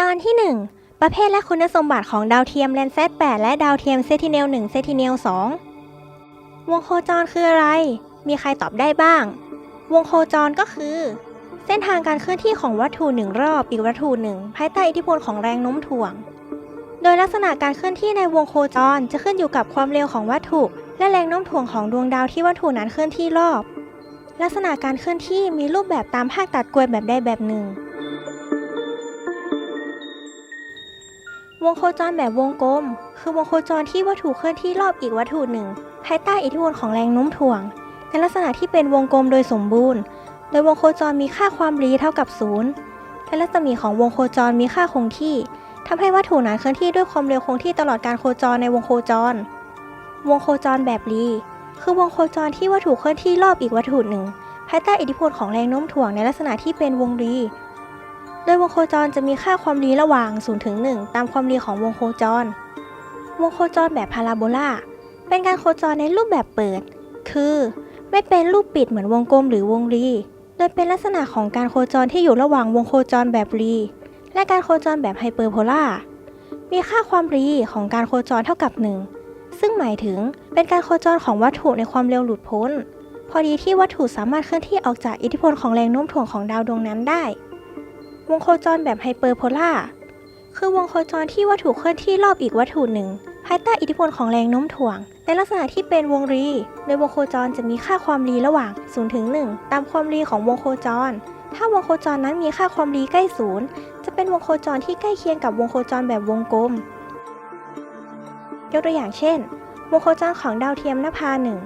ตอนที่ 1 ประเภทและคุณสมบัติของดาวเทียมแลนแซด8และดาวเทียมเซติเนล1เซติเนล2วงโคจรคืออะไร มีใครตอบได้บ้าง วงโคจรก็คือ เส้นทางการเคลื่อนที่ของวัตถุหนึ่งรอบอีกวัตถุหนึ่งภายใต้อิทธิพลของแรงโน้มถ่วง โดยลักษณะการเคลื่อนที่ในวงโคจรจะขึ้นอยู่กับความเร็วของวัตถุ และแรงโน้มถ่วงของดวงดาวที่วัตถุนั้นเคลื่อนที่รอบ ลักษณะการเคลื่อนที่มีรูปแบบตามภาคตัดกลวยแบบใดแบบหนึ่ง วงโคจรแบบวงกลม คือวงโคจรที่วัตถุเคลื่อนที่รอบอีกวัตถุหนึ่ง ภายใต้อิทธิพลของแรงโน้มถ่วง ในลักษณะที่เป็นวงกลมโดยสมบูรณ์ โดยวงโคจรมีค่าความรีเท่ากับศูนย์และรัศมีของวงโคจรมีค่าคงที่ทำให้วัตถุนั้นเคลื่อนที่ด้วยความเร็วคงที่ตลอดการโคจรในวงโคจร วงโคจรแบบรีคือวงโคจรที่วัตถุเคลื่อนที่รอบอีกวัตถุหนึ่ง ภายใต้อิทธิพลของแรงโน้มถ่วงในลักษณะที่เป็นวงรี ดยวงโคจรจะมีค่าความรีระหว่าง0ถึง1ตามความรีของวงโคจร วงโคจรแบบพาราโบลาเป็นการโคจรในรูปแบบเปิด คือ ไม่เป็นรูปปิดเหมือนวงกลมหรือวงรี โดยเป็นลักษณะของการโคจรที่อยู่ระหว่างวงโคจรแบบรี และการโคจรแบบไฮเปอร์โพลามีค่าความรีของการโคจรเท่ากับ 1 ซึ่งหมายถึงเป็นการโคจรของวัตถุในความเร็วหลุดพ้น พอดีที่วัตถุสามารถเคลื่อนที่ออกจากอิทธิพลของแรงโน้มถ่วงของดาวดวงนั้นได้ วงโคจรแบบไฮเปอร์โพล่าคือวงโคจรที่วัตถุเคลื่อนที่รอบอีกวัตถุหนึ่ง ภายใต้อิทธิพลของแรงโน้มถ่วง ในลักษณะที่เป็นวงรี โดยวงโคจรจะมีค่าความรีระหว่าง0ถึง1ตามความรีของวงโคจร ถ้าวงโคจรนั้นมีค่าความรีใกล้ศูนย์จะเป็นวงโคจรที่ใกล้เคียงกับวงโคจรแบบวงกลม ยกตัวอย่างเช่น วงโคจรของดาวเทียมนภาหนึ่ง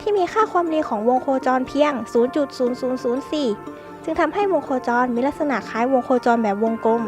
ที่มีค่าความรีของวงโคจรเพียง 0.0004 จึงทำให้วงโคจรมีลักษณะคล้ายวงโคจรแบบวงกลม